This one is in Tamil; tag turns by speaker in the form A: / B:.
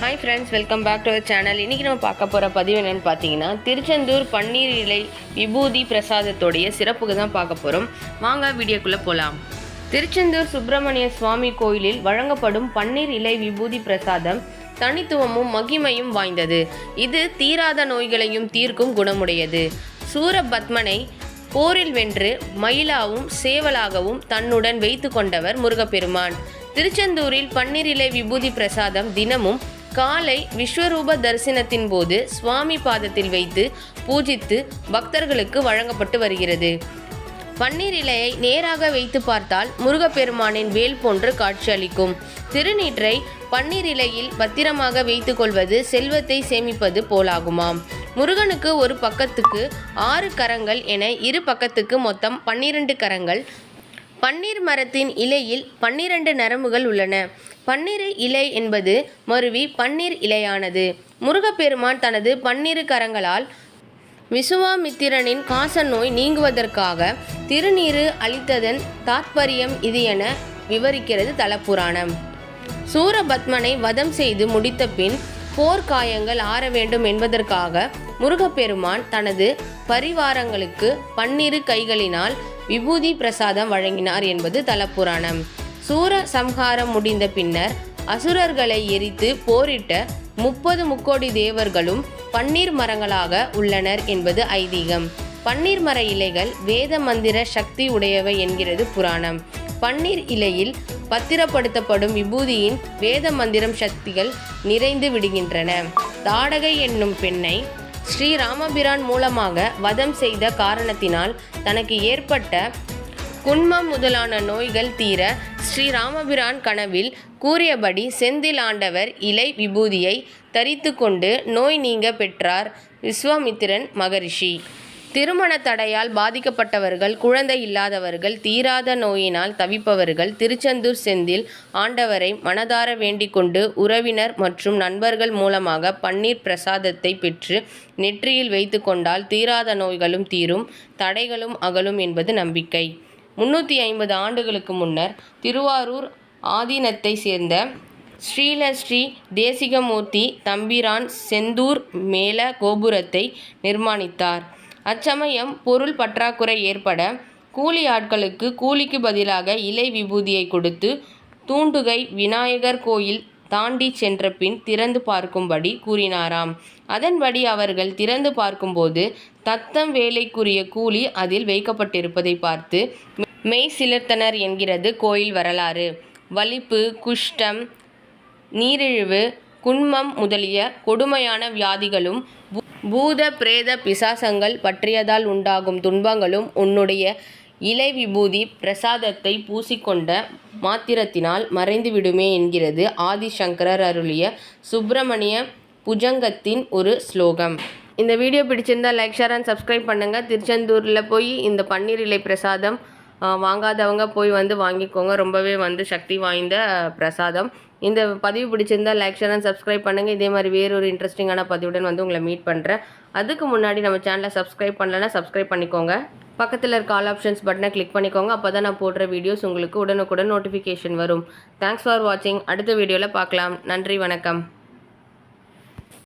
A: Hi friends welcome back to channel இன்றைக்கி நம்ம பார்க்க போகிற பதிவு என்னென்னு பார்த்தீங்கன்னா திருச்செந்தூர் பன்னீர் இலை விபூதி பிரசாதத்தோடைய சிறப்புக்கு தான் பார்க்க போகிறோம் வாங்க வீடியோக்குள்ளே போகலாம் திருச்செந்தூர் சுப்பிரமணிய சுவாமி கோயிலில் வழங்கப்படும் பன்னீர் இலை விபூதி பிரசாதம் தனித்துவமும் மகிமையும் வாய்ந்தது. இது தீராத நோய்களையும் தீர்க்கும் குணமுடையது. சூரபத்மனை போரில் வென்று மயிலாவும் சேவலாகவும் தன்னுடன் வைத்து கொண்டவர் முருகப்பெருமான். திருச்செந்தூரில் பன்னீரிலை விபூதி பிரசாதம் தினமும் காலை விஸ்வரூப தரிசனத்தின் போது சுவாமி பாதத்தில் வைத்து பூஜித்து பக்தர்களுக்கு வழங்கப்பட்டு வருகிறது. பன்னீர் இலையை நேராக வைத்து பார்த்தால் முருகப்பெருமானின் வேல் போன்று காட்சியளிக்கும் திருநீற்றை பன்னீர் இலையில் பத்திரமாக வைத்து கொள்வது செல்வத்தை சேமிப்பது போலாகுமாம். முருகனுக்கு ஒரு பக்கத்துக்கு ஆறு கரங்கள் என இரு பக்கத்துக்கு மொத்தம் பன்னிரண்டு கரங்கள் பன்னீர் மரத்தின் இலையில் பன்னிரண்டு நரம்புகள் உள்ளன. பன்னீர் இலை என்பது மருவி பன்னீர் இலையானது. முருகப்பெருமான் தனது பன்னிரு கரங்களால் விசுவாமித்திரனின் காச நோய் நீங்குவதற்காக திருநீரு அளித்ததன் தாத்பரியம் இது என விவரிக்கிறது தலப்புராணம். சூரபத்மனை வதம் செய்து முடித்த பின் போர்க்காயங்கள் ஆற வேண்டும் என்பதற்காக முருகப்பெருமான் தனது பரிவாரங்களுக்கு பன்னிரு கைகளினால் விபூதி பிரசாதம் வழங்கினார் என்பது தலப்புராணம். சூர சம்ஹாரம் முடிந்த பின்னர் அசுரர்களை எரித்து போரிட்ட முப்பது முக்கோடி தேவர்களும் பன்னீர் மரங்களாக உள்ளனர் என்பது ஐதீகம். பன்னீர் மர இலைகள் வேத மந்திர சக்தி உடையவை என்கிறது புராணம். பன்னீர் இலையில் பத்திரப்படுத்தப்படும் விபூதியின் வேத மந்திரம் சக்திகள் நிறைந்து விடுகின்றன. தாடகை என்னும் பெண்ணை ஸ்ரீ ராமபிரான் மூலமாக வதம் செய்த காரணத்தினால் தனக்கு ஏற்பட்ட குன்மம் முதலான நோய்கள் தீர ஸ்ரீ ராமபிரான் கனவில் கூறியபடி செந்தில் ஆண்டவர் இலை விபூதியை தரித்து கொண்டு நோய் நீங்க பெற்றார் விஸ்வாமித்திரன் மகரிஷி. திருமண தடையால் பாதிக்கப்பட்டவர்கள் குழந்தை இல்லாதவர்கள் தீராத நோயினால் தவிப்பவர்கள் திருச்செந்தூர் செந்தில் ஆண்டவரை மனதார வேண்டிக்கொண்டு உறவினர் மற்றும் நண்பர்கள் மூலமாக பன்னீர் பிரசாதத்தை பெற்று நெற்றியில் வைத்து கொண்டால் தீராத நோய்களும் தீரும் தடைகளும் அகலும் என்பது நம்பிக்கை. முன்னூற்றி ஐம்பது ஆண்டுகளுக்கு முன்னர் திருவாரூர் ஆதீனத்தை சேர்ந்த ஸ்ரீலஸ்ரீ தேசிகமூர்த்தி தம்பிரான் செந்தூர் மேல கோபுரத்தை நிர்மாணித்தார். அச்சமயம் பொருள் பற்றாக்குறை ஏற்பட கூலி ஆட்களுக்கு கூலிக்கு பதிலாக இலை விபூதியை கொடுத்து தூண்டுகை விநாயகர் கோயில் தாண்டி சென்ற பின் திறந்து பார்க்கும்படி கூறினாராம். அதன்படி அவர்கள் திறந்து பார்க்கும்போது தத்தம் வேலைக்குரிய கூலி அதில் வைக்கப்பட்டிருப்பதை பார்த்து மெய் சிலிர்த்தனர் என்கிறது கோயில் வரலாறு. வலிப்பு குஷ்டம் நீரிழிவு குன்மம் முதலிய கொடுமையான வியாதிகளும் பூத பிரேத பிசாசங்கள் பற்றியதால் உண்டாகும் துன்பங்களும் உன்னுடைய இலை விபூதி பிரசாதத்தை பூசிக்கொண்ட மாத்திரத்தினால் மறைந்து விடுமே என்கிறது ஆதிசங்கரர் அருளிய சுப்பிரமணிய புஜங்கத்தின் ஒரு ஸ்லோகம். இந்த வீடியோ பிடிச்சிருந்தால் லைக் ஷேர் அண்ட் சப்ஸ்கிரைப் பண்ணுங்கள் திருச்செந்தூரில் போய் இந்த பன்னீர் இலை பிரசாதம் வாங்காதவங்க போய் வந்து வாங்கிக்கோங்க. ரொம்பவே வந்து சக்தி வாய்ந்த பிரசாதம். இந்த பதிவு பிடிச்சிருந்தா லைக் ஷேர் அண்ட் சப்ஸ்கிரைப் பண்ணுங்கள் இதே மாதிரி வேறொரு இன்ட்ரெஸ்டிங்கான பதிவுடன் வந்து உங்களை மீட் பண்ணுறேன் அதுக்கு முன்னாடி நம்ம சேனலை சப்ஸ்கிரைப் பண்ணலன்னா சப்ஸ்கிரைப் பண்ணிக்கோங்க. பக்கத்தில் இருக்க ஆல் ஆப்ஷன்ஸ் பட்டனை கிளிக் பண்ணிக்கோங்க. அப்போ தான் நான் போடுற வீடியோஸ் உங்களுக்கு உடனுக்குடன் நோட்டிஃபிகேஷன் வரும். தேங்க்ஸ் ஃபார் வாட்சிங் அடுத்த வீடியோவில் பார்க்கலாம். நன்றி வணக்கம்.